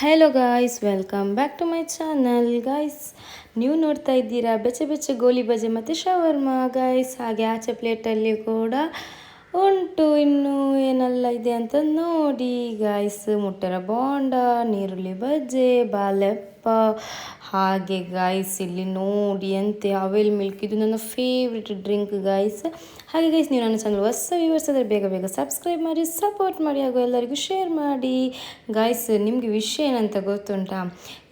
Hello guys welcome back to my channel guys ನೀವು ನೋಡ್ತಾ ಇದ್ದೀರಾ ಬೆಚ್ಚೆ ಬೆಚ್ಚೆ ಗೋಲಿ ಬಜೆ ಮತ್ತು ಶವರ್ಮ ಗಾಯ್ಸ್ ಹಾಗೆ ಆಚೆ ಪ್ಲೇಟಲ್ಲಿ ಕೂಡ ಉಂಟು. ಇನ್ನು ಏನೆಲ್ಲ ಇದೆ ಅಂತ ನೋಡಿ ಗಾಯ್ಸ್ ಮುಟ್ಟರ ಬೋಂಡ, ನೀರುಳ್ಳಿ ಬಜ್ಜೆ ಬಾಲೆಪ್ಪ ಹಾಗೆ ಗಾಯ್ಸ್ ಇಲ್ಲಿ ನೋಡಿ ಅಂತೆ ಅವೆಲ್ ಮಿಲ್ಕ್ ಇದು ನನ್ನ ಫೇವ್ರೆಟ್ ಡ್ರಿಂಕ್ ಗಾಯ್ಸ್ ಹಾಗೆ ಗೈಸ್ ನೀವು ನನ್ನ ಚಾನಲ್ ಹೊಸ ವ್ಯೂವರ್ಸ್ ಆದರೆ ಬೇಗ ಬೇಗ ಸಬ್ಸ್ಕ್ರೈಬ್ ಮಾಡಿ ಸಪೋರ್ಟ್ ಮಾಡಿ ಹಾಗೂ ಎಲ್ಲರಿಗೂ ಶೇರ್ ಮಾಡಿ. ಗಾಯ್ಸ್ ನಿಮಗೆ ವಿಷಯ ಏನಂತ ಗೊತ್ತುಂಟಾ?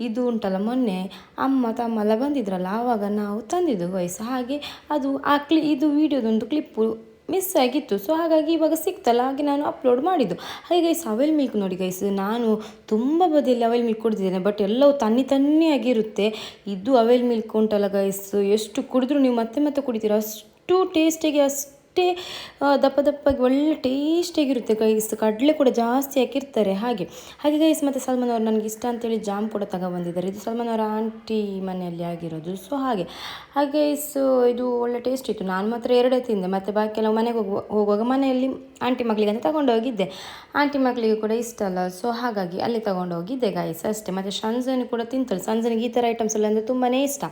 ಇದು ಉಂಟಲ್ಲ, ಮೊನ್ನೆ ಅಮ್ಮ ತಮ್ಮಲ್ಲ ಬಂದಿದ್ರಲ್ಲ, ಆವಾಗ ನಾವು ತಂದಿದ್ದು ಗೈಸ್ ಹಾಗೆ ಅದು ಆ ಕ್ಲಿ ಇದು ವಿಡಿಯೋದೊಂದು ಕ್ಲಿಪ್ಪು ಮಿಸ್ ಆಗಿತ್ತು. ಸೊ ಹಾಗಾಗಿ ಇವಾಗ ಸಿಕ್ತಲ್ಲ, ಹಾಗೆ ನಾನು ಅಪ್ಲೋಡ್ ಮಾಡಿದ್ದು. ಹಾಗೆ ಗೈಸ್ ಅವೆಲ್ ಮಿಲ್ಕ್ ನೋಡಿ ಗೈಸ್ ನಾನು ತುಂಬ ಬದಿಯಲ್ಲಿ ಅವೆಲ್ ಮಿಲ್ಕ್ ಕುಡಿದಿದ್ದೇನೆ ಬಟ್ ಎಲ್ಲವೂ ತನ್ನಿ ತನ್ನಿ ಆಗಿರುತ್ತೆ. ಇದು ಅವೆಲ್ ಮಿಲ್ಕ್ ಉಂಟಲ್ಲ ಗೈಸ್ ಎಷ್ಟು ಕುಡಿದ್ರು ನೀವು ಮತ್ತೆ ಮತ್ತೆ ಕುಡಿತೀರ, ಅಷ್ಟು ಟೇಸ್ಟಿಗೆ ಅಷ್ಟು ಅಷ್ಟೇ ದಪ್ಪ ದಪ್ಪಾಗಿ ಒಳ್ಳೆ ಟೇಸ್ಟಿಯಾಗಿರುತ್ತೆ ಗೈಸ್ ಕಡಲೆ ಕೂಡ ಜಾಸ್ತಿ ಹಾಕಿರ್ತಾರೆ ಹಾಗೆ. ಹಾಗೆ ಗೈಸ್ ಮತ್ತು ಸಲ್ಮಾನ್ ಅವರು ನನಗೆ ಇಷ್ಟ ಅಂತೇಳಿ ಜಾಮ್ ಕೂಡ ತಗೊಬಂದಿದ್ದಾರೆ. ಇದು ಸಲ್ಮಾನ್ ಅವರ ಆಂಟಿ ಮನೆಯಲ್ಲಿ ಆಗಿರೋದು. ಸೊ ಹಾಗೆ. ಹಾಗೆ ಗೈಸ್ ಇದು ಒಳ್ಳೆ ಟೇಸ್ಟ್ ಇತ್ತು. ನಾನು ಮಾತ್ರ ಎರಡೇ ತಿಂದೆ. ಮತ್ತು ಬಾಕಿ ಎಲ್ಲ ಮನೆಗೆ ಹೋಗುವ, ಹೋಗುವಾಗ ಮನೆಯಲ್ಲಿ ಆಂಟಿ ಮಗಳಿಗೆ ಅಂತ ತಗೊಂಡೋಗಿದ್ದೆ. ಆಂಟಿ ಮಗಳಿಗೆ ಕೂಡ ಇಷ್ಟ ಅಲ್ಲ. ಸೊ ಹಾಗಾಗಿ ಅಲ್ಲಿ ತಗೊಂಡು ಹೋಗಿದ್ದೆ ಗೈಸ್ ಅಷ್ಟೇ. ಮತ್ತು ಸಂಜನಿ ಕೂಡ ತಿಂತಾಳೆ. ಸಂಜನಿಗೆ ಈ ಥರ ಐಟಮ್ಸ್ ಎಲ್ಲ ಅಂದರೆ ತುಂಬಾ ಇಷ್ಟ.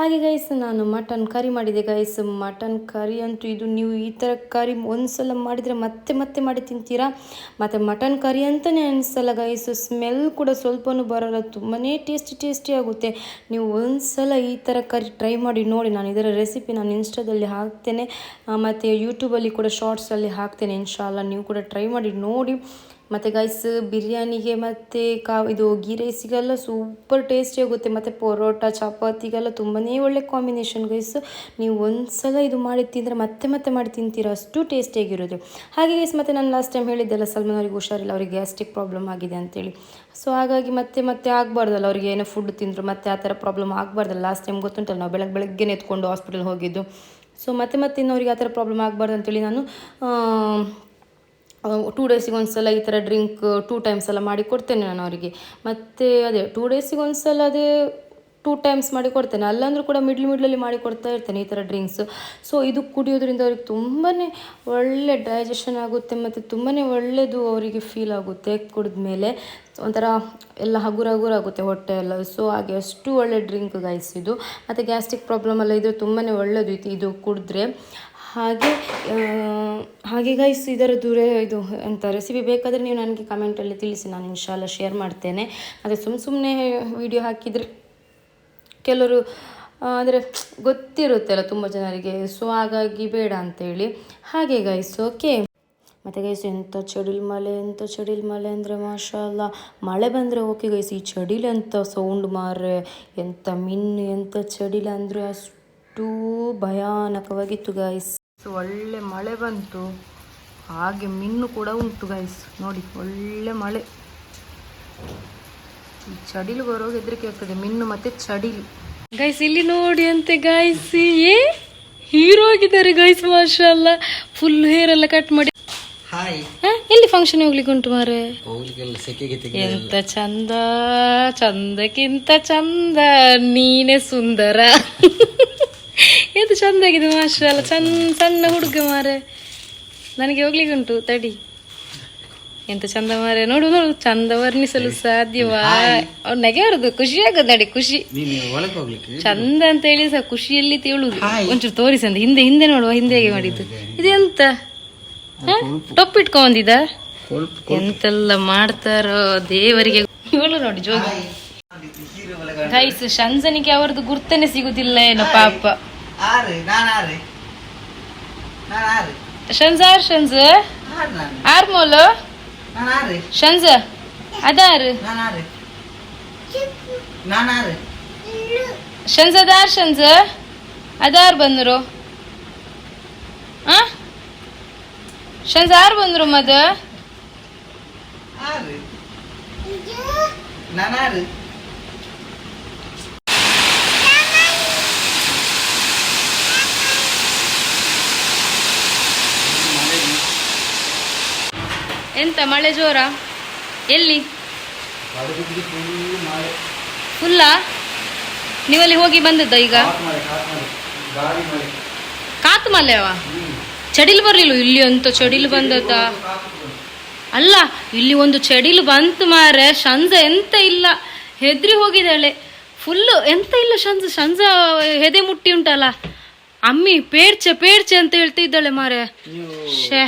ಹಾಗೆ ಗೈಸ್ ನಾನು ಮಟನ್ ಕರಿ ಮಾಡಿದೆ ಗೈಸ್ ಮಟನ್ ಕರಿ ಅಂತೂ ಇದು ನೀವು ಥರ ಕರಿ ಒಂದ್ಸಲ ಮಾಡಿದರೆ ಮತ್ತೆ ಮತ್ತೆ ಮಾಡಿ ತಿಂತೀರಾ? ಮತ್ತು ಮಟನ್ ಕರಿ ಅಂತಲೇ ಅನಿಸಲ್ಲ ಗೈಸ್ ಸ್ಮೆಲ್ ಕೂಡ ಸ್ವಲ್ಪನೂ ಬರೋಲ್ಲ ತುಂಬಾ ಟೇಸ್ಟಿ ಟೇಸ್ಟಿ ಆಗುತ್ತೆ. ನೀವು ಒಂದ್ಸಲ ಈ ಥರ ಕರಿ ಟ್ರೈ ಮಾಡಿ ನೋಡಿ, ನಾನು ಇದರ ರೆಸಿಪಿ ನಾನು ಇನ್ಸ್ಟಾದಲ್ಲಿ ಹಾಕ್ತೇನೆ. ಮತ್ತು ಯೂಟ್ಯೂಬಲ್ಲಿ ಕೂಡ ಶಾರ್ಟ್ಸಲ್ಲಿ ಹಾಕ್ತೇನೆ ಇನ್ಶಾಲ್ಲ ನೀವು ಕೂಡ ಟ್ರೈ ಮಾಡಿ ನೋಡಿ. ಮತ್ತು ಗೈಸ್ ಬಿರಿಯಾನಿಗೆ ಮತ್ತು ಕಾ ಇದು ಗೀ ರೈಸಿಗೆಲ್ಲ ಸೂಪರ್ ಟೇಸ್ಟಿ ಆಗುತ್ತೆ. ಮತ್ತು ಪರೋಟ, ಚಪಾತಿಗೆಲ್ಲ ತುಂಬಾ ಒಳ್ಳೆ ಕಾಂಬಿನೇಷನ್ ಗೈಸ್ ನೀವು ಒಂದು ಸಲ ಇದು ಮಾಡಿ ತಿಂದರೆ ಮತ್ತೆ ಮತ್ತೆ ಮಾಡಿ ತಿಂತೀರ, ಅಷ್ಟು ಟೇಸ್ಟಿಯಾಗಿರೋದು ಹಾಗೆ ಗೈಸ್ ಮತ್ತು ನಾನು ಲಾಸ್ಟ್ ಟೈಮ್ ಹೇಳಿದ್ದೆಲ್ಲ ಸಲ್ಮಾನ್ ಅವ್ರಿಗೆ ಹುಷಾರಿಲ್ಲ, ಅವರಿಗೆ ಗ್ಯಾಸ್ಟ್ರಿಕ್ ಪ್ರಾಬ್ಲಮ್ ಆಗಿದೆ ಅಂತೇಳಿ. ಸೊ ಹಾಗಾಗಿ ಮತ್ತೆ ಮತ್ತೆ ಆಗಬಾರ್ದಲ್ಲ, ಅವರಿಗೆ ಏನೋ ಫುಡ್ ತಿಂದರು ಮತ್ತೆ ಆ ಥರ ಪ್ರಾಬ್ಲಮ್ ಆಗಬಾರ್ದಲ್ಲ. ಲಾಸ್ಟ್ ಟೈಮ್ ಗೊತ್ತುಂಟಲ್ಲ ನಾವು ಬೆಳಗ್ಗೆ ಬೆಳಗ್ಗೆ ಎತ್ಕೊಂಡು ಹಾಸ್ಪಿಟಲ್ ಹೋಗಿದ್ದು. ಸೊ ಮತ್ತೆ ಮತ್ತೆ ಇನ್ನವ್ರಿಗೆ ಆ ಥರ ಪ್ರಾಬ್ಲಮ್ ಆಗಬಾರ್ದು ಅಂತೇಳಿ ನಾನು ಟೂ ಡೇಸಿಗೆ ಒಂದು ಸಲ ಈ ಥರ ಡ್ರಿಂಕ್ ಟೂ ಟೈಮ್ಸ್ ಎಲ್ಲ ಮಾಡಿ ಕೊಡ್ತೇನೆ ನಾನು ಅವರಿಗೆ. ಮತ್ತು ಅದೇ ಟೂ ಡೇಸಿಗೆ ಒಂದು ಸಲ ಅದೇ ಟೂ ಟೈಮ್ಸ್ ಮಾಡಿ ಕೊಡ್ತೇನೆ. ಅಲ್ಲಾಂದರೂ ಕೂಡ ಮಿಡ್ಲ್ ಮಿಡ್ಲಲ್ಲಿ ಮಾಡಿ ಕೊಡ್ತಾ ಇರ್ತೇನೆ ಈ ಥರ ಡ್ರಿಂಕ್ಸ್ ಸೊ ಇದು ಕುಡಿಯೋದ್ರಿಂದ ಅವ್ರಿಗೆ ತುಂಬಾ ಒಳ್ಳೆ ಡೈಜೆಷನ್ ಆಗುತ್ತೆ ಮತ್ತು ತುಂಬಾ ಒಳ್ಳೆಯದು ಅವರಿಗೆ ಫೀಲ್ ಆಗುತ್ತೆ ಕುಡಿದ ಮೇಲೆ ಒಂಥರ ಎಲ್ಲ ಹಗುರ ಹಗುರ ಆಗುತ್ತೆ ಹೊಟ್ಟೆ ಎಲ್ಲ. ಸೊ ಹಾಗೆ ಅಷ್ಟು ಒಳ್ಳೆ ಡ್ರಿಂಕ್ ಗೈಸ್ ಇದು. ಮತ್ತು ಗ್ಯಾಸ್ಟ್ರಿಕ್ ಪ್ರಾಬ್ಲಮ್ ಎಲ್ಲ ಇದ್ದರೆ ತುಂಬಾ ಒಳ್ಳೆಯದು ಇದು ಕುಡಿದ್ರೆ. ಹಾಗೆ ಹಾಗೆ ಗೈಸ್ ಇದರ ದೂರ ಇದು ಅಂತ ರೆಸಿಪಿ ಬೇಕಾದರೆ ನೀವು ನನಗೆ ಕಮೆಂಟಲ್ಲಿ ತಿಳಿಸಿ, ನಾನು ಇನ್ಶಾಲ್ಲ ಶೇರ್ ಮಾಡ್ತೇನೆ. ಮತ್ತು ಸುಮ್ಮ ಸುಮ್ಮನೆ ವಿಡಿಯೋ ಹಾಕಿದರೆ ಕೆಲವರು ಅಂದರೆ ಗೊತ್ತಿರುತ್ತಲ್ಲ ತುಂಬ ಜನರಿಗೆ. ಸೊ ಹಾಗಾಗಿ ಬೇಡ ಅಂತೇಳಿ. ಹಾಗೆ ಗೈಸ್ ಓಕೆ ಮತ್ತು ಗೈಸು ಎಂಥ ಚಡಿಲ್ ಮಳೆ ಎಂಥ ಚಡಿಲ್ ಮಳೆ ಅಂದರೆ ಮಾಷಲ್ಲ ಮಳೆ ಬಂದರೆ ಓಕೆ ಗೈಸ್ ಈ ಚಡಿಲ್ ಎಂಥ ಸೌಂಡ್ ಮಾರ್ರೆ. ಎಂಥ ಮಿನ್ ಎಂಥ ಚಡಿಲ ಅಂದರೆ ಅಷ್ಟು ಭಯಾನಕವಾಗಿತ್ತು ಗೈಸ್ ಒಳ್ಳೆ ಮಳೆ ಬಂತು. ಹಾಗೆ ಮಿನ್ನು ಕೂಡ ಉಂಟು ಗೈಸ್ ನೋಡಿ ಒಳ್ಳೆ ಮಳೆ. ಈ ಚಡಿಲು ಬರೋ ಹೆದರಿಕೆ ಆಗ್ತದೆ. ಮಿನ್ನು ಮತ್ತೆ ಚಡಿಲು. ಗೈಸ್ ಇಲ್ಲಿ ನೋಡಿ ಅಂತೆ ಗೈಸ್ ಏ ಹೀರೋ ಆಗಿದ್ದಾರೆ ಗೈಸ್ ಮಾಷಲ್ಲ. ಫುಲ್ ಹೇರ್ ಎಲ್ಲ ಕಟ್ ಮಾಡಿ? ಎಲ್ಲಿ ಫಂಕ್ಷನ್ ಹೋಗ್ಲಿಕ್ಕೆ ಉಂಟು ಮಾರೆ? ಎಂತ ಚಂದ ಚಂದಕ್ಕಿಂತ ಚಂದ ನೀನೆ ಸುಂದರ. ಇದು ಚಂದಾಗಿದೆ ಅಲ್ಲ ಚಂದ ಸಣ್ಣ ಹುಡುಗ ಮಾರೆ. ನನಗೆ ಹೋಗ್ಲಿಕ್ಕೆ ಉಂಟು ತಡಿ. ಎಂತ ಚಂದ ಮಾರೆ. ನೋಡು ನೋಡು ಚಂದ ವರ್ಣಿಸಲು ಸಾಧ್ಯವಾ? ಅವ್ರು ನಗೆ ಬರುದು ಖುಷಿ ಆಗೋದು ನಡಿ ಖುಷಿ. ಚಂದ ಅಂತ ಹೇಳಿ ಸಹ ಖುಷಿಯಲ್ಲಿ ತೇಳು ಒಂಚೂರು ತೋರಿಸಿ ಅಂತ ಹಿಂದೆ ಹಿಂದೆ ನೋಡುವ ಹಿಂದೆ ಹೇಗೆ ಮಾಡಿದ್ದು. ಇದೆಂತ ಹ? ಟೊಪ್ಪು ಇಟ್ಕೊಂಬಂದಿದ ಎಂತೆಲ್ಲ ಮಾಡ್ತಾರೋ ದೇವರಿಗೆ. ಇವಳು ನೋಡಿ ಜೋಗಿ. ಗೈಸ್ ಶಂಜನಿಗೆ ಅವರದ್ದು ಗುರ್ತನೆ ಸಿಗುದಿಲ್ಲ ಏನೋ ಪಾಪ. ಆರೆ ನಾನು ಆರೆ ನಾನು ಆರೆ ಶಂಜಾರ್ ಶಂಜ ಆರೆ ನಾನು. ಆರ್ ಮೋಲು? ನಾನು ಆರೆ ಶಂಜ ಅದಾರ್ ನಾನು ಆರೆ ನಾನು ಆರೆ ಶಂಜ ಅದಾರ್ ಶಂಜ ಅದಾರ್ ಬಂದ್ರು. ಆ? ಶಂಜ ಆರ್ ಬಂದ್ರು ಮದ? ಆರೆ ನಾನು ಆರೆ ಎಂತ ಮಳೆ ಜೋರ? ಎಲ್ಲಿ? ಫುಲ್ಲ? ನೀವಲ್ಲಿ ಹೋಗಿ ಬಂದದ್ದ ಈಗ? ಕಾತು ಮಲೆಯವ ಚಡಿಲು ಬರ್ಲಿಲ್ಲ ಇಲ್ಲಿ ಅಂತ ಚಡಿಲು ಬಂದದ್ದ? ಅಲ್ಲ ಇಲ್ಲಿ ಒಂದು ಚಡಿಲು ಬಂತು ಮಾರೆ ಶಂಜ ಎಂತ ಇಲ್ಲ. ಹೆದ್ರಿ ಹೋಗಿದ್ದಾಳೆ. ಫುಲ್ಲು ಎಂತ ಇಲ್ಲ ಶಂಜ ಶಂಜ ಹೆದೆ ಮುಟ್ಟಿ ಉಂಟಲ್ಲ. ಅಮ್ಮಿ ಪೇರ್ಚೆ ಪೇರ್ಚೆ ಅಂತ ಹೇಳ್ತಿದ್ದಾಳೆ ಮಾರೆ ಶೇ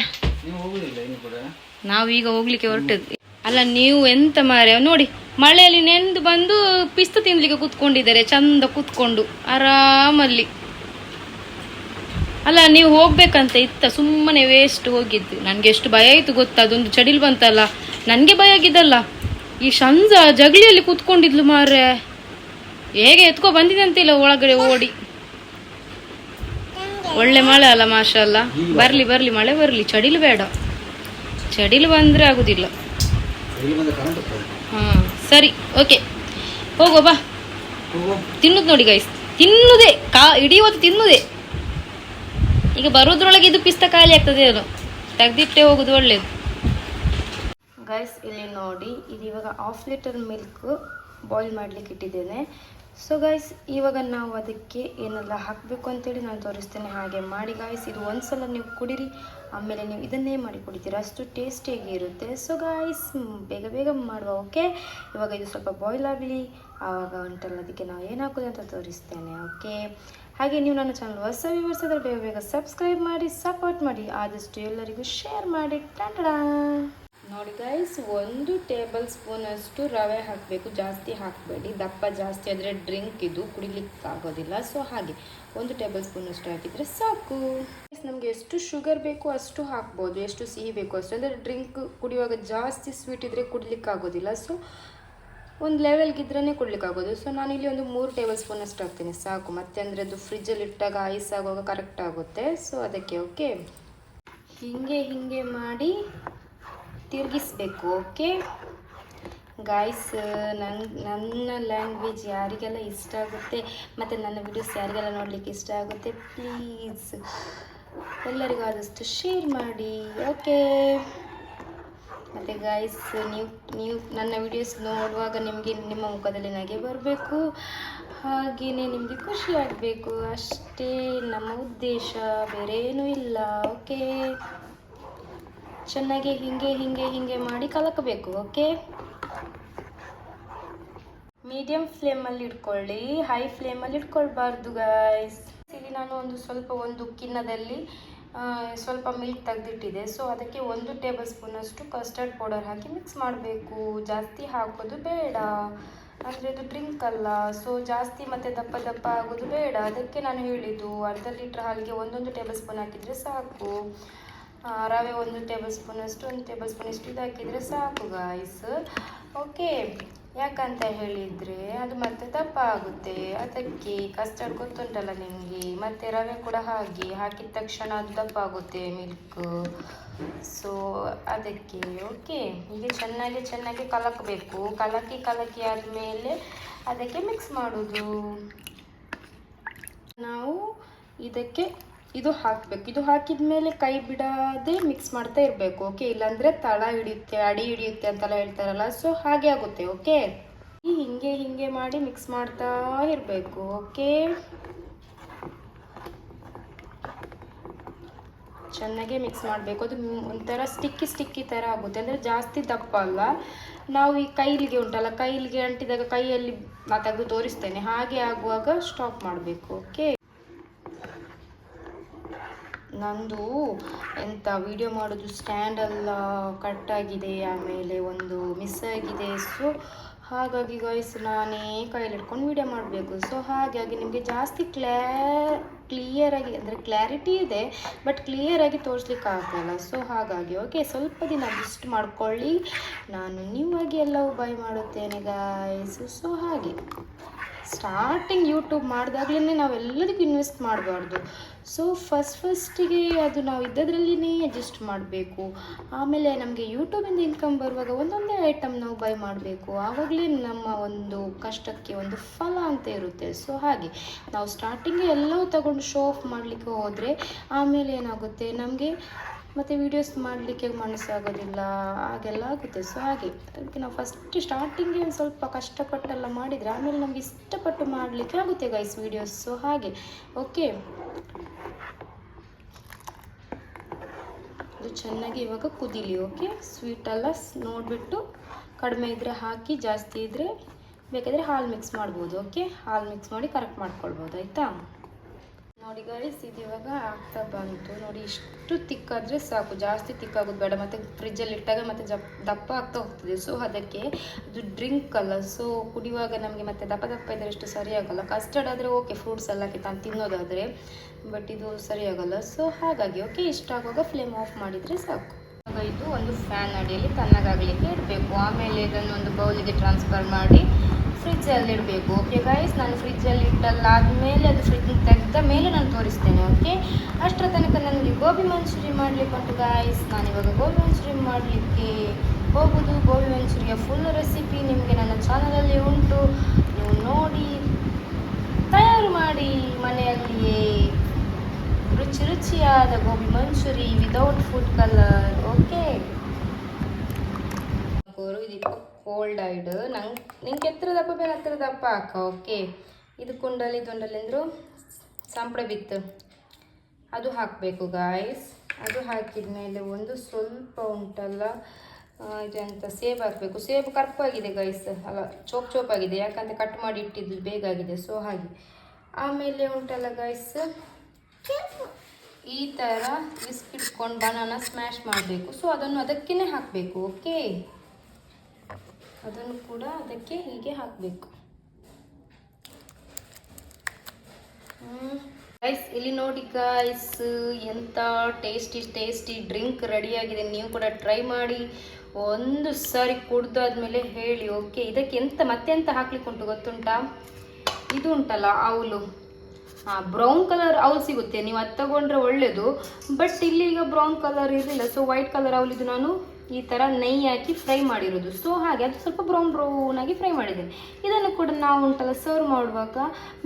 ಕೂಡ ನಾವೀಗ ಹೋಗ್ಲಿಕ್ಕೆ ಹೊರಟದ್ದು. ಅಲ್ಲ, ನೀವು ಎಂತ ಮಾರೆ, ನೋಡಿ, ಮಳೆಯಲ್ಲಿ ನೆಂದು ಬಂದು ಪಿಸ್ತ ತಿನ್ಲಿಕ್ಕೆ ಕೂತ್ಕೊಂಡಿದ್ದಾರೆ, ಚಂದ ಕೂತ್ಕೊಂಡು, ಆರಾಮಲ್ಲಿ. ಅಲ್ಲ, ನೀವು ಹೋಗ್ಬೇಕಂತ ಇತ್ತ, ಸುಮ್ಮನೆ ವೇಸ್ಟ್ ಹೋಗಿದ್ದು. ನನಗೆ ಎಷ್ಟು ಭಯ ಆಯ್ತು ಗೊತ್ತಾ? ಅದೊಂದು ಚಡಿಲ್ ಬಂತಲ್ಲ. ನನಗೆ ಭಯ ಆಗಿದ್ದಲ್ಲ. ಈ ಶಂಜ ಜಗಲಿಯಲ್ಲಿ ಕೂತ್ಕೊಂಡಿದ್ಲು ಮಾರ್ರೆ ಹೇಗೆ ಎತ್ಕೊ ಬಂದಿದೆ ಅಂತಿಲ್ಲ ಒಳಗಡೆ ಓಡಿ. ಒಳ್ಳೆ ಮಳೆ ಅಲ್ಲ, ಮಾಷಲ್ಲ. ಬರ್ಲಿ ಬರ್ಲಿ, ಮಳೆ ಬರ್ಲಿ, ಚಡಿಲು ಬೇಡ. ಚಡಿಲು ಬಂದರೆ ಆಗುದಿಲ್ಲ. ಹಾಂ ಸರಿ ಓಕೆ ಹೋಗೋ ಬಾ. ತಿನ್ನುದು ನೋಡಿ ಗೈಸ್ ತಿನ್ನುದೇ ಕಾ ಇಡೀ ಹೊತ್ತು ತಿನ್ನುದೇ. ಈಗ ಬರೋದ್ರೊಳಗೆ ಇದು ಪಿಸ್ತ ಖಾಲಿ ಆಗ್ತದೆ ಅದು ತೆಗ್ದಿಟ್ಟೆ ಹೋಗುದು ಒಳ್ಳೇದು. ಗೈಸ್ ಇಲ್ಲಿ ನೋಡಿ ಇದು ಇವಾಗ ಹಾಫ್ ಲೀಟರ್ ಮಿಲ್ಕ್ ಬಾಯ್ಲ್ ಮಾಡ್ಲಿಕ್ಕೆ ಇಟ್ಟಿದ್ದೇನೆ. ಸೊ ಗಾಯ್ಸ್ ಇವಾಗ ನಾವು ಅದಕ್ಕೆ ಏನೆಲ್ಲ ಹಾಕಬೇಕು ಅಂತೇಳಿ ನಾನು ತೋರಿಸ್ತೇನೆ. ಹಾಗೆ ಮಾಡಿ ಗಾಯ್ಸ್ ಇದು ಒಂದ್ಸಲ ನೀವು ಕುಡಿರಿ. ಆಮೇಲೆ ನೀವು ಇದನ್ನೇ ಮಾಡಿ ಕುಡಿತೀರ. ಅಷ್ಟು ಟೇಸ್ಟಿಯಾಗಿ ಇರುತ್ತೆ. ಸೊ ಗಾಯ್ಸ್ ಬೇಗ ಬೇಗ ಮಾಡುವ ಓಕೆ ಇವಾಗ ಇದು ಸ್ವಲ್ಪ ಬಾಯ್ಲ್ ಆಗಲಿ. ಆವಾಗ ಉಂಟಲ್ಲ ಅದಕ್ಕೆ ನಾವು ಏನು ಹಾಕೋದು ಅಂತ ತೋರಿಸ್ತೇನೆ ಓಕೆ ಹಾಗೆ ನೀವು ನನ್ನ ಚಾನಲ್ ಹೊಸ ವ್ಯೂವರ್ಸ್ ಆದರೆ ಬೇಗ ಬೇಗ ಸಬ್ಸ್ಕ್ರೈಬ್ ಮಾಡಿ ಸಪೋರ್ಟ್ ಮಾಡಿ. ಆದಷ್ಟು ಎಲ್ಲರಿಗೂ ಶೇರ್ ಮಾಡಿ. ಟಾಟಾ ನೋಡಿ ಗೈಸ್ ಒಂದು ಟೇಬಲ್ ಸ್ಪೂನ್ ಅಷ್ಟು ರವೆ ಹಾಕಬೇಕು. ಜಾಸ್ತಿ ಹಾಕಬೇಡಿ. ದಪ್ಪ ಜಾಸ್ತಿ ಆದರೆ ಡ್ರಿಂಕ್ ಇದು ಕುಡಿಲಿಕ್ಕೆ ಆಗೋದಿಲ್ಲ ಸೊ ಹಾಗೆ ಒಂದು ಟೇಬಲ್ ಸ್ಪೂನ್ ಅಷ್ಟು ಹಾಕಿದರೆ ಸಾಕು. ನಮಗೆ ಎಷ್ಟು ಶುಗರ್ ಬೇಕು ಅಷ್ಟು ಹಾಕ್ಬೋದು. ಎಷ್ಟು ಸಿಹಿ ಬೇಕು ಅಷ್ಟು. ಅಂದರೆ ಡ್ರಿಂಕ್ ಕುಡಿಯುವಾಗ ಜಾಸ್ತಿ ಸ್ವೀಟ್ ಇದ್ದರೆ ಕುಡಿಲಿಕ್ಕೆ ಆಗೋದಿಲ್ಲ ಸೊ ಒಂದು ಲೆವೆಲ್ಗಿದ್ರೇ ಕೊಡ್ಲಿಕ್ಕಾಗೋದು. ಸೊ ನಾನಿಲ್ಲಿ ಒಂದು ಮೂರು ಟೇಬಲ್ ಸ್ಪೂನ್ ಅಷ್ಟು ಹಾಕ್ತೀನಿ. ಸಾಕು. ಮತ್ತೆ ಅಂದರೆ ಅದು ಫ್ರಿಜ್ಜಲ್ಲಿ ಇಟ್ಟಾಗ ಐಸ್ ಆಗುವಾಗ ಕರೆಕ್ಟ್ ಆಗುತ್ತೆ. ಸೊ ಅದಕ್ಕೆ ಓಕೆ ಹೀಗೆ ಹೀಗೆ ಮಾಡಿ ತಿರುಗಿಸ್ಬೇಕು, ಓಕೆ? ಗಾಯ್ಸ್ ನನ್ನ ನನ್ನ ಲ್ಯಾಂಗ್ವೇಜ್ ಯಾರಿಗೆಲ್ಲ ಇಷ್ಟ ಆಗುತ್ತೆ ಮತ್ತು ನನ್ನ ವಿಡಿಯೋಸ್ ಯಾರಿಗೆಲ್ಲ ನೋಡಲಿಕ್ಕೆ ಇಷ್ಟ ಆಗುತ್ತೆ ಪ್ಲೀಸ್ ಎಲ್ಲರಿಗೂ ಆದಷ್ಟು ಶೇರ್ ಮಾಡಿ, ಓಕೆ? ಮತ್ತು ಗಾಯ್ಸ್ ನೀವು ನೀವು ನನ್ನ ವಿಡಿಯೋಸ್ ನೋಡುವಾಗ ನಿಮಗೆ, ನಿಮ್ಮ ಮುಖದಲ್ಲಿ ನಗೆ ಬರಬೇಕು ಹಾಗೆಯೇ ನಿಮಗೆ ಖುಷಿ ಆಗಬೇಕು, ಅಷ್ಟೇ ನಮ್ಮ ಉದ್ದೇಶ ಬೇರೆ ಏನೂ ಇಲ್ಲ, ಓಕೆ? ಚೆನ್ನಾಗಿ ಹಿಂಗೆ ಹಿಂಗೆ ಹಿಂಗೆ ಮಾಡಿ ಕಲಕಬೇಕು, ಓಕೆ? ಮೀಡಿಯಂ ಫ್ಲೇಮಲ್ಲಿ ಇಟ್ಕೊಳ್ಳಿ, ಹೈ ಫ್ಲೇಮಲ್ಲಿ ಇಟ್ಕೊಳ್ಬಾರ್ದು ಗಾಯ್ಸ್ ಇಲ್ಲಿ ನಾನು ಒಂದು ಸ್ವಲ್ಪ ಒಂದು ಕಿನ್ನದಲ್ಲಿ ಸ್ವಲ್ಪ ಮಿಲ್ಕ್ ತೆಗೆದಿಟ್ಟಿದೆ. ಸೊ ಅದಕ್ಕೆ ಒಂದು ಟೇಬಲ್ ಸ್ಪೂನಷ್ಟು ಕಸ್ಟರ್ಡ್ ಪೌಡರ್ ಹಾಕಿ ಮಿಕ್ಸ್ ಮಾಡಬೇಕು. ಜಾಸ್ತಿ ಹಾಕೋದು ಬೇಡ. ಅಂದರೆ ಅದು ಡ್ರಿಂಕ್ ಅಲ್ಲ. ಸೊ ಜಾಸ್ತಿ ಮತ್ತು ದಪ್ಪ ದಪ್ಪ ಆಗೋದು ಬೇಡ. ಅದಕ್ಕೆ ನಾನು ಹೇಳಿದ್ದು, ಅರ್ಧ ಲೀಟ್ರ್ ಹಾಲಿಗೆ ಒಂದೊಂದು ಟೇಬಲ್ ಸ್ಪೂನ್ ಹಾಕಿದರೆ ಸಾಕು. ರವೆ ಒಂದು ಟೇಬಲ್ ಸ್ಪೂನಷ್ಟು ಒಂದು ಟೇಬಲ್ ಸ್ಪೂನ್ ಇಷ್ಟು ಇದು ಹಾಕಿದರೆ ಸಾಕು ಗಾಯ್ಸ್ ಓಕೆ ಯಾಕಂತ ಹೇಳಿದರೆ ಅದು ಮತ್ತೆ ದಪ್ಪ ಆಗುತ್ತೆ ಅದಕ್ಕೆ ಕಸ್ಟರ್ಡ್ ಗೊತ್ತುಂಟಲ್ಲ ನಿಮಗೆ? ಮತ್ತು ರವೆ ಕೂಡ ಹಾಗೆ. ಹಾಕಿದ ತಕ್ಷಣ ಅದು ದಪ್ಪ ಆಗುತ್ತೆ ಮಿಲ್ಕ್ ಸೊ ಅದಕ್ಕೆ ಓಕೆ ಹೀಗೆ ಚೆನ್ನಾಗಿ ಚೆನ್ನಾಗಿ ಕಲಕಬೇಕು. ಕಲಕಿ ಕಲಕಿ ಆದಮೇಲೆ ಅದಕ್ಕೆ ಮಿಕ್ಸ್ ಮಾಡೋದು. ನಾವು ಇದಕ್ಕೆ ಇದು ಹಾಕಬೇಕು. ಇದು ಹಾಕಿದ ಮೇಲೆ ಕೈ ಬಿಡದೆ ಮಿಕ್ಸ್ ಮಾಡ್ತಾ ಇರಬೇಕು ಓಕೆ ಇಲ್ಲಾಂದರೆ ತಳ ಹಿಡಿಯುತ್ತೆ, ಅಡಿ ಹಿಡಿಯುತ್ತೆ ಅಂತೆಲ್ಲ ಹೇಳ್ತಾರಲ್ಲ ಸೊ ಹಾಗೆ ಆಗುತ್ತೆ ಓಕೆ ಹಿಂಗೆ ಹಿಂಗೆ ಮಾಡಿ ಮಿಕ್ಸ್ ಮಾಡ್ತಾ ಇರಬೇಕು ಓಕೆ ಚೆನ್ನಾಗೆ ಮಿಕ್ಸ್ ಮಾಡಬೇಕು. ಅದು ಒಂಥರ ಸ್ಟಿಕ್ಕಿ ಸ್ಟಿಕ್ಕಿ ಥರ ಆಗುತ್ತೆ. ಅಂದರೆ ಜಾಸ್ತಿ ದಪ್ಪ ಅಲ್ಲ. ನಾವು ಈ ಕೈಲಿಗೆ ಉಂಟಲ್ಲ, ಕೈಲಿಗೆ ಅಂಟಿದಾಗ ಕೈಯಲ್ಲಿ ತೆಗೆದು ತೋರಿಸ್ತೇನೆ. ಹಾಗೆ ಆಗುವಾಗ ಸ್ಟಾಪ್ ಮಾಡಬೇಕು ಓಕೆ ನಂದು ಎಂತ ವಿಡಿಯೋ ಮಾಡೋದು ಸ್ಟ್ಯಾಂಡ್ ಎಲ್ಲ ಕಟ್ ಆಗಿದೆ, ಆಮೇಲೆ ಒಂದು ಮಿಸ್ ಆಗಿದೆ. ಸೊ ಹಾಗಾಗಿ ಗೈಸ್ ನಾನೇ ಕೈಯಲ್ಲಿ ಇಟ್ಕೊಂಡು ವಿಡಿಯೋ ಮಾಡಬೇಕು. ಸೊ ಹಾಗಾಗಿ ನಿಮಗೆ ಜಾಸ್ತಿ ಕ್ಲಾ ಕ್ಲಿಯರಾಗಿ ಅಂದರೆ ಕ್ಲಾರಿಟಿ ಇದೆ ಬಟ್ ಕ್ಲಿಯರಾಗಿ ತೋರಿಸ್ಲಿಕ್ಕೆ ಆಗಲ್ಲ ಸೊ ಹಾಗಾಗಿ ಓಕೆ ಸ್ವಲ್ಪ ದಿನ ಅಡ್ಜಸ್ಟ್ ಮಾಡ್ಕೊಳ್ಳಿ. ನಾನು ನೀವಾಗಿ ಎಲ್ಲವೂ ಬೈ ಮಾಡುತ್ತೇನೆ ಗಾಯ್ಸ್ ಸೊ ಹಾಗೆ. ಸ್ಟಾರ್ಟಿಂಗ್ ಯೂಟ್ಯೂಬ್ ಮಾಡಿದಾಗಲೇ ನಾವೆಲ್ಲದಕ್ಕೂ ಇನ್ವೆಸ್ಟ್ ಮಾಡಬಾರ್ದು. ಸೊ ಫಸ್ಟ್ ಫಸ್ಟಿಗೆ ಅದು ನಾವು ಇದ್ದದ್ರಲ್ಲಿನೇ ಅಡ್ಜಸ್ಟ್ ಮಾಡಬೇಕು. ಆಮೇಲೆ ನಮಗೆ ಯೂಟ್ಯೂಬಿಂದ ಇನ್ಕಮ್ ಬರುವಾಗ ಒಂದೊಂದೇ ಐಟಮ್ ನಾವು ಬೈ ಮಾಡಬೇಕು. ಆವಾಗಲೇ ನಮ್ಮ ಒಂದು ಕಷ್ಟಕ್ಕೆ ಒಂದು ಫಲ ಅಂತ ಇರುತ್ತೆ. ಸೊ ಹಾಗೆ ನಾವು ಸ್ಟಾರ್ಟಿಂಗೇ ಎಲ್ಲವೂ ತಗೊಂಡು ಶೋ ಆಫ್ ಮಾಡಲಿಕ್ಕೆ ಹೋದರೆ ಆಮೇಲೆ ಏನಾಗುತ್ತೆ? ನಮಗೆ ಮತ್ತು ವೀಡಿಯೋಸ್ ಮಾಡಲಿಕ್ಕೆ ಮನಸ್ಸಾಗೋದಿಲ್ಲ, ಹಾಗೆಲ್ಲ ಆಗುತ್ತೆ. ಸೊ ಹಾಗೆ, ಅದಕ್ಕೆ ನಾವು ಫಸ್ಟ್ ಸ್ಟಾರ್ಟಿಂಗ್ಗೆ ಒಂದು ಸ್ವಲ್ಪ ಕಷ್ಟಪಟ್ಟೆಲ್ಲ ಮಾಡಿದರೆ ಆಮೇಲೆ ನಮಗೆ ಇಷ್ಟಪಟ್ಟು ಮಾಡಲಿಕ್ಕೆ ಆಗುತ್ತೆ ಗೈಸ್ ವೀಡಿಯೋಸ್ ಸೊ ಹಾಗೆ ಓಕೆ ಇದು ಚೆನ್ನಾಗಿ ಇವಾಗ ಕುದಿಲಿ ಓಕೆ ಸ್ವೀಟೆಲ್ಲ ನೋಡಿಬಿಟ್ಟು ಕಡಿಮೆ ಇದ್ದರೆ ಹಾಕಿ, ಜಾಸ್ತಿ ಇದ್ದರೆ ಬೇಕಾದರೆ ಹಾಲು ಮಿಕ್ಸ್ ಮಾಡ್ಬೋದು ಓಕೆ ಹಾಲು ಮಿಕ್ಸ್ ಮಾಡಿ ಕರೆಕ್ಟ್ ಮಾಡ್ಕೊಳ್ಬೋದು, ಆಯಿತಾ? ನೋಡಿ ಗೈಸ್ ಇದು ಇವಾಗ ಆಗ್ತಾ ಬಂತು. ನೋಡಿ ಇಷ್ಟು ತಿಕ್ಕಾದರೆ ಸಾಕು. ಜಾಸ್ತಿ ತಿಕ್ಕಾಗೋದು ಬೇಡ. ಮತ್ತು ಫ್ರಿಜ್ಜಲ್ಲಿ ಇಟ್ಟಾಗ ಮತ್ತೆ ಜಪ್, ದಪ್ಪ ಆಗ್ತಾ ಹೋಗ್ತದೆ. ಸೊ ಅದಕ್ಕೆ ಅದು ಡ್ರಿಂಕ್ ಅಲ್ಲ. ಸೊ ಕುಡಿಯುವಾಗ ನಮಗೆ ಮತ್ತೆ ದಪ್ಪ ದಪ್ಪ ಇದ್ದರೆ ಅಷ್ಟು ಸರಿಯಾಗಲ್ಲ ಕಸ್ಟರ್ಡ್ ಆದರೆ ಓಕೆ ಫ್ರೂಟ್ಸ್ ಎಲ್ಲ ತಾನು ತಿನ್ನೋದಾದರೆ ಬಟ್ ಇದು ಸರಿಯಾಗಲ್ಲ ಸೊ ಹಾಗಾಗಿ ಓಕೆ ಇಷ್ಟ ಆಗುವಾಗ ಫ್ಲೇಮ್ ಆಫ್ ಮಾಡಿದರೆ ಸಾಕು. ಇದು ಒಂದು ಫ್ಯಾನ್ ಅಡಿಯಲ್ಲಿ ತಣ್ಣಗಾಗಲಿಕ್ಕೆ ಇಡಬೇಕು. ಆಮೇಲೆ ಇದನ್ನು ಒಂದು ಬೌಲಿಗೆ ಟ್ರಾನ್ಸ್ಫರ್ ಮಾಡಿ ಫ್ರಿಜ್ಜಲ್ಲಿ ಇಡಬೇಕು ಓಕೆ ಗೈಸ್ ನಾನು ಫ್ರಿಜ್ಜಲ್ಲಿ ಇಟ್ಟಲ್ಲಾದಮೇಲೆ ಅದು ಫ್ರಿಜ್ಜಿಗೆ ತೆಗೆದ ಮೇಲೆ ನಾನು ತೋರಿಸ್ತೇನೆ ಓಕೆ ಅಷ್ಟರ ತನಕ ನನಗೆ ಗೋಬಿ ಮಂಚೂರಿ ಮಾಡಲಿಕ್ಕೆ ಉಂಟು ಗಾಯ್ಸ್ ನಾನಿವಾಗ ಗೋಬಿ ಮಂಚೂರಿ ಮಾಡಲಿಕ್ಕೆ ಹೋಗೋದು. ಗೋಬಿ ಮಂಚೂರಿಯ ಫುಲ್ ರೆಸಿಪಿ ನಿಮಗೆ ನನ್ನ ಚಾನಲಲ್ಲಿ ಉಂಟು. ನೀವು ನೋಡಿ, ತಯಾರು ಮಾಡಿ ಮನೆಯಲ್ಲಿಯೇ ರುಚಿ ರುಚಿಯಾದ gobi manchurian without food colour okay ಇದು ಕೋಲ್ಡ್ ಐಡ್ ನಂಗೆ, ನಿಂಗೆ ಎತ್ತರ ದಪ್ಪ ಬೇರೆ ಹತ್ತಿರ ದಪ್ಪ ಹಾಕ ಓಕೆ ಇದು ಕುಂಡಲಿ ದುಂಡಲಿ ಅಂದರು ಸಂಪಳ ಬಿತ್ತು. ಅದು ಹಾಕಬೇಕು ಗಾಯ್ಸ್ ಅದು ಹಾಕಿದ ಮೇಲೆ ಒಂದು ಸ್ವಲ್ಪ ಉಂಟಲ್ಲ ಇದೆಂತ ಸೇಬ್ ಹಾಕಬೇಕು. ಸೇಬು ಕರ್ಪಾಗಿದೆ ಗೈಸ್ ಅಲ್ಲ, ಚೋಪ್ ಚೋಪ್ ಆಗಿದೆ ಯಾಕಂತ ಕಟ್ ಮಾಡಿ ಇಟ್ಟಿದ್ದು ಬೇಗ ಆಗಿದೆ ಸೊ ಹಾಗೆ. ಆಮೇಲೆ ಉಂಟಲ್ಲ ಗೈಸ್ ಈ ಥರ ಬಿಸ್ಕಿಟ್ಕೊಂಡು ಬನಾನ ಸ್ಮ್ಯಾಶ್ ಮಾಡಬೇಕು. ಸೊ ಅದನ್ನು ಅದಕ್ಕೇ ಹಾಕಬೇಕು ಓಕೆ ಅದನ್ನು ಕೂಡ ಅದಕ್ಕೆ ಹೀಗೆ ಹಾಕಬೇಕು. ಗೈಸ್ ಇಲ್ಲಿ ನೋಡಿ ಗೈಸ್ ಎಂಥ ಟೇಸ್ಟಿ ಟೇಸ್ಟಿ ಡ್ರಿಂಕ್ ರೆಡಿಯಾಗಿದೆ ನೀವು ಕೂಡ ಟ್ರೈ ಮಾಡಿ. ಒಂದು ಸಾರಿ ಕುಡ್ದಾದ್ಮೇಲೆ ಹೇಳಿ ಓಕೆ ಇದಕ್ಕೆ ಎಂತ, ಮತ್ತೆ ಎಂತ ಹಾಕ್ಲಿಕ್ಕೆ ಉಂಟು ಗೊತ್ತುಂಟಾ? ಇದು ಉಂಟಲ್ಲ, ಅವಲು. ಹಾಂ ಬ್ರೌನ್ ಕಲರ್ ಅವಲ್ ಸಿಗುತ್ತೆ. ನೀವು ಅದು ತಗೊಂಡ್ರೆ ಒಳ್ಳೆಯದು ಬಟ್ ಇಲ್ಲಿ ಈಗ ಬ್ರೌನ್ ಕಲರ್ ಇರಲಿಲ್ಲ ಸೊ ವೈಟ್ ಕಲರ್ ಅವಲ್ ಇದು ನಾನು ಈ ಥರ ನೈಯಾಕಿ ಹಾಕಿ ಫ್ರೈ ಮಾಡಿರೋದು. ಸೊ ಹಾಗೆ ಅದು ಸ್ವಲ್ಪ ಬ್ರೌನ್ ಬ್ರೌನ್ ಆಗಿ ಫ್ರೈ ಮಾಡಿದ್ದೀನಿ. ಇದನ್ನು ಕೂಡ ನಾವು ಉಂಟಲ್ಲ ಸರ್ವ್ ಮಾಡುವಾಗ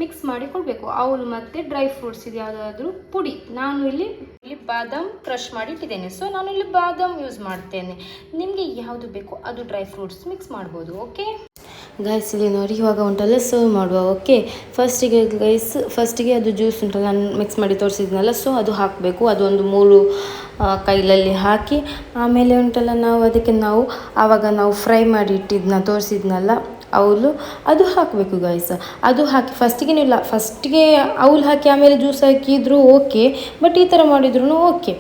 ಮಿಕ್ಸ್ ಮಾಡಿ ಕೊಡಬೇಕು. ಅವಲು ಮತ್ತು ಡ್ರೈ ಫ್ರೂಟ್ಸ್ ಇದು ಯಾವುದಾದ್ರೂ ಪುಡಿ. ನಾನು ಇಲ್ಲಿ ಇಲ್ಲಿ ಬಾದಾಮ್ ಕ್ರಷ್ ಮಾಡಿ ಇಟ್ಟಿದ್ದೇನೆ. ಸೊ ನಾನು ಇಲ್ಲಿ ಬಾದಾಮ್ ಯೂಸ್ ಮಾಡ್ತೇನೆ. ನಿಮಗೆ ಯಾವುದು ಬೇಕೋ ಅದು ಡ್ರೈ ಫ್ರೂಟ್ಸ್ ಮಿಕ್ಸ್ ಮಾಡ್ಬೋದು ಓಕೆ ಗೈಸ್ ಇಲ್ಲಿ ನೋಡಿ, ಇವಾಗ ಉಂಟಲ್ಲ ಸರ್ವ್ ಮಾಡುವ. ಓಕೆ ಫಸ್ಟಿಗೆ ಗೈಸ್ ಫಸ್ಟಿಗೆ ಅದು ಜ್ಯೂಸ್ ಉಂಟಲ್ಲ, ನಾನು ಮಿಕ್ಸ್ ಮಾಡಿ ತೋರಿಸಿದ್ನಲ್ಲ ಸೊ ಅದು ಹಾಕಬೇಕು. ಅದೊಂದು ಮೂರು ಕೈಲಲ್ಲಿ ಹಾಕಿ, ಆಮೇಲೆ ಉಂಟಲ್ಲ, ನಾವು ಅದಕ್ಕೆ ನಾವು, ಆವಾಗ ನಾವು ಫ್ರೈ ಮಾಡಿ ಇಟ್ಟಿದ್ನ, ತೋರಿಸಿದ್ನಲ್ಲ. ಅವಲು, ಅದು ಹಾಕಬೇಕು ಗೈಸ್ ಅದು ಹಾಕಿ ಫಸ್ಟಿಗೆ ನೀವು ಲ ಫಸ್ಟಿಗೆ ಅವಲು ಹಾಕಿ ಆಮೇಲೆ ಜ್ಯೂಸ್ ಹಾಕಿದ್ರು ಓಕೆ ಬಟ್ ಈ ಥರ ಮಾಡಿದ್ರು ಓಕೆ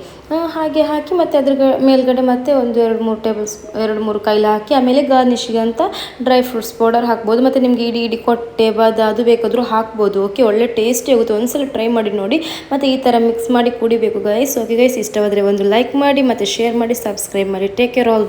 ಹಾಗೆ ಹಾಕಿ ಮತ್ತು ಅದ್ರ ಮೇಲ್ಗಡೆ ಮತ್ತೆ ಒಂದು ಎರಡು ಮೂರು ಟೇಬಲ್ ಸ್ ಎರಡು ಮೂರು ಕೈಲ ಹಾಕಿ ಆಮೇಲೆ ಗಾರ್ನಿಷಿಗೆ ಅಂತ ಡ್ರೈ ಫ್ರೂಟ್ಸ್ ಪೌಡರ್ ಹಾಕ್ಬೋದು. ಮತ್ತು ನಿಮಗೆ ಇಡಿ ಇಡಿ ಕೊಟ್ಟೆ, ಬಾದ ಅದು ಬೇಕಾದರೂ ಹಾಕ್ಬೋದು. ಓಕೆ ಒಳ್ಳೆ ಟೇಸ್ಟಿ ಆಗುತ್ತೆ. ಒಂದ್ಸಲ ಟ್ರೈ ಮಾಡಿ ನೋಡಿ. ಮತ್ತು ಈ ಥರ ಮಿಕ್ಸ್ ಮಾಡಿ ಕುಡಿಬೇಕು ಗೈಸ್ ಓಕೆ ಗೈಸ್ ಇಷ್ಟವಾದರೆ ಒಂದು ಲೈಕ್ ಮಾಡಿ, ಮತ್ತು ಶೇರ್ ಮಾಡಿ ಸಬ್ಸ್ಕ್ರೈಬ್ ಮಾಡಿ. Take care all